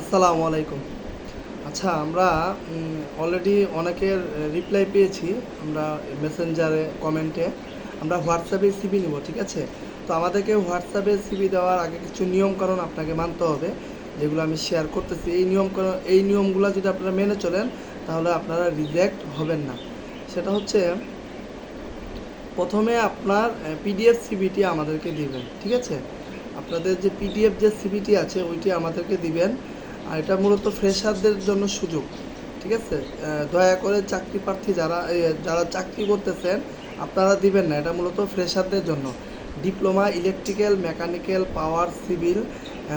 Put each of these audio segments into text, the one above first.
আসসালামু আলাইকুম। আচ্ছা আমরা অলরেডি অনেকের রিপ্লাই পেয়েছি, আমরা মেসেঞ্জারে কমেন্টে আমরা হোয়াটসঅ্যাপে সিবি নিব, ঠিক আছে? তো আমাদেরকে হোয়াটসঅ্যাপে সিবি দেওয়ার আগে কিছু নিয়মকানুন আপনাকে মানতে হবে, যেগুলো আমি শেয়ার করতেছি। এই নিয়ম এই নিয়মগুলো যদি আপনারা মেনে চলেন, তাহলে আপনারা রিজেক্ট হবেন না। সেটা হচ্ছে, প্রথমে আপনার পিডিএফ সিবিটি আমাদেরকে দিবেন, ঠিক আছে? আপনাদের যে পিডিএফ যে সিবিটি আছে, ওইটি আমাদেরকে দিবেন। আর এটা মূলত ফ্রেশারদের জন্য সুযোগ, ঠিক আছে? দয়া করে চাকরি প্রার্থী যারা যারা চাকরি করতেছেন, আপনারা দিবেন না, এটা মূলত ফ্রেশারদের জন্য। Diploma, electrical, mechanical, power, civil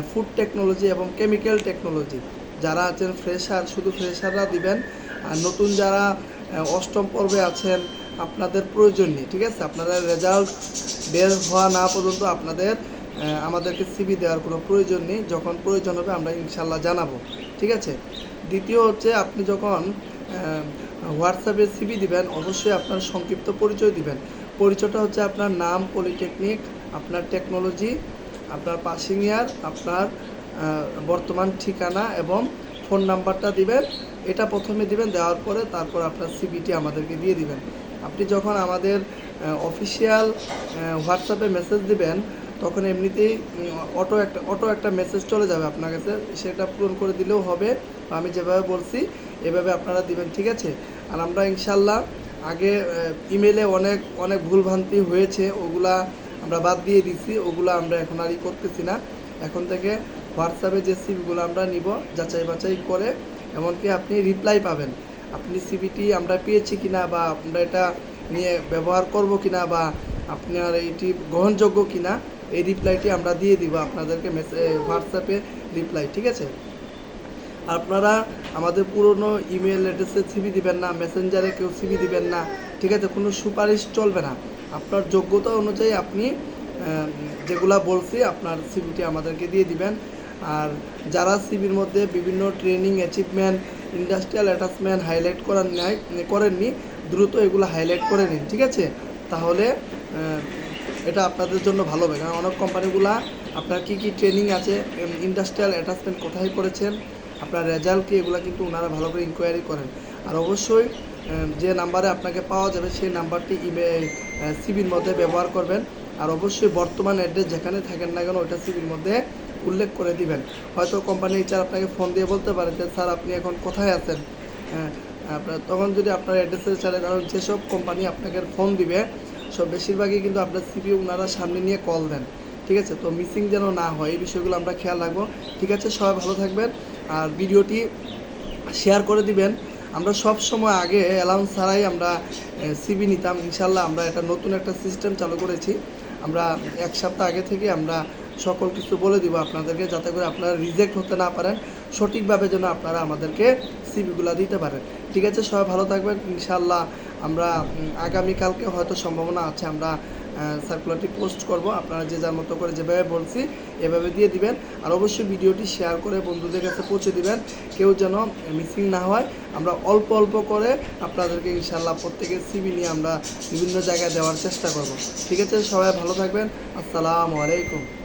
food technology এবং কেমিক্যাল টেকনোলজি। যারা আছেন ফ্রেশার, শুধু ফ্রেশাররা দিবেন, আর নতুন যারা অষ্টম পর্বে আছেন, আপনাদের প্রয়োজন নেই, ঠিক আছে? আপনাদের রেজাল্ট বের হওয়া না পর্যন্ত আপনাদের আমাদেরকে সিবি দেওয়ার কোনো প্রয়োজন নেই। যখন প্রয়োজন হবে আমরা ইনশাল্লাহ জানাব। ঠিক আছে? দ্বিতীয় হচ্ছে আপনি যখন হোয়াটসঅ্যাপে সিবি দিবেন, অবশ্যই আপনার সংক্ষিপ্ত পরিচয় দিবেন। পরিচয়টা হচ্ছে আপনার নাম পলিটেকনিক আপনার টেকনোলজি আপনার পাসিং ইয়ার আপনার বর্তমান ঠিকানা এবং ফোন নাম্বারটা দিবেন। এটা প্রথমে দিবেন, দেওয়ার পরে তারপর আপনার সিবিটি আমাদেরকে দিয়ে দিবেন। আপনি যখন আমাদের অফিসিয়াল হোয়াটসঅ্যাপে মেসেজ দিবেন তখন এমনিতেই অটো একটা অটো একটা মেসেজ চলে যাবে আপনার কাছে, সেটা পূরণ করে দিলেও হবে। আমি যেভাবে বলছি, এভাবে আপনারা দিবেন, ঠিক আছে? আর আমরা ইনশাল্লাহ আগে ইমেলে অনেক অনেক ভুলভ্রান্তি হয়েছে, ওগুলা আমরা বাদ দিয়ে দিছি, ওগুলো আমরা এখন আর ই করতেছি না। এখন থেকে হোয়াটসঅ্যাপে যে সিভিগুলো আমরা নিব, যাচাই বাছাই করে, এমনকি আপনি রিপ্লাই পাবেন। আপনি সিভিটি আমরা পেয়েছি কিনা বা আমরা এটা নিয়ে ব্যবহার করব কিনা বা আপনার এইটি গ্রহণযোগ্য কিনা এই রিপ্লাইটি আমরা দিয়ে দিব আপনাদেরকে হোয়াটসঅ্যাপে রিপ্লাই ঠিক আছে? আপনারা আমাদের পুরনো ইমেল অ্যাড্রেসে সিবি দিবেন না মেসেঞ্জারে কেউ সিবি দিবেন না, ঠিক আছে? কোনো সুপারিশ চলবে না। আপনার যোগ্যতা অনুযায়ী আপনি যেগুলা বলছি আপনার সিবিটি আমাদেরকে দিয়ে দিবেন। আর যারা সিবির মধ্যে বিভিন্ন training achievement industrial attachment highlight করার নেয় করেননি, দ্রুত এগুলো হাইলাইট করে নিন, ঠিক আছে? তাহলে এটা আপনাদের জন্য ভালো হবে। কারণ অনেক কোম্পানিগুলা আপনার কি কি ট্রেনিং আছে ইন্ডাস্ট্রিয়াল অ্যাটাচমেন্ট কোথায় করেছেন আপনার রেজাল্ট কি এগুলো কিন্তু ওনারা ভালো করে ইনকোয়ারি করেন। আর অবশ্যই যে নাম্বারে আপনাকে পাওয়া যাবে সেই নাম্বারটি ইমেল সিবির মধ্যে ব্যবহার করবেন। আর অবশ্যই বর্তমান অ্যাড্রেস যেখানে থাকেন না কেন ওইটা সিবির মধ্যে উল্লেখ করে দিবেন। হয়তো কোম্পানি এইচআর আপনাকে ফোন দিয়ে বলতে পারে যে স্যার আপনি এখন কোথায় আছেন? হ্যাঁ, আপনার তখন যদি আপনার অ্যাড্রেসের ছাড়ে কারণ যেসব কোম্পানি আপনাকে ফোন দিবে সব বেশিরভাগই কিন্তু আপনার সিবি ওনারা সামনে নিয়ে কল দেন, ঠিক আছে? তো মিসিং যেন না হয়, এই বিষয়গুলো আমরা খেয়াল রাখব। ঠিক আছে? সবাই ভালো থাকবেন। আর ভিডিওটি শেয়ার করে দিবেন। আমরা সব সময় আগে অ্যালাউন্স ছাড়াই আমরা সিবি নিতাম। ইনশাল্লাহ আমরা একটা নতুন একটা সিস্টেম চালু করেছি। আমরা এক সপ্তাহ আগে থেকে আমরা সকল কিছু বলে দিব আপনাদেরকে, যাতে করে আপনারা রিজেক্ট হতে না পারেন। সঠিকভাবে যেন আপনারা আমাদেরকে সিবিগুলো দিতে পারেন। ঠিক আছে? সবাই ভালো থাকবেন। ইনশাল্লাহ আমরা আগামীকালকে হয়তো সম্ভাবনা আছে আমরা সার্কুলারটি পোস্ট করব। আপনারা যে যার মতো করে যেভাবে বলছি, এভাবে দিয়ে দিবেন। আর অবশ্যই ভিডিওটি শেয়ার করে বন্ধুদের কাছে পৌঁছে দিবেন। কেউ যেন মিসিং না হয়। আমরা অল্প অল্প করে আপনাদেরকে ইনশাল্লাহ প্রত্যেকের সিবি নিয়ে আমরা বিভিন্ন জায়গায় দেওয়ার চেষ্টা করব। ঠিক আছে, সবাই ভালো থাকবেন। আসসালামু আলাইকুম।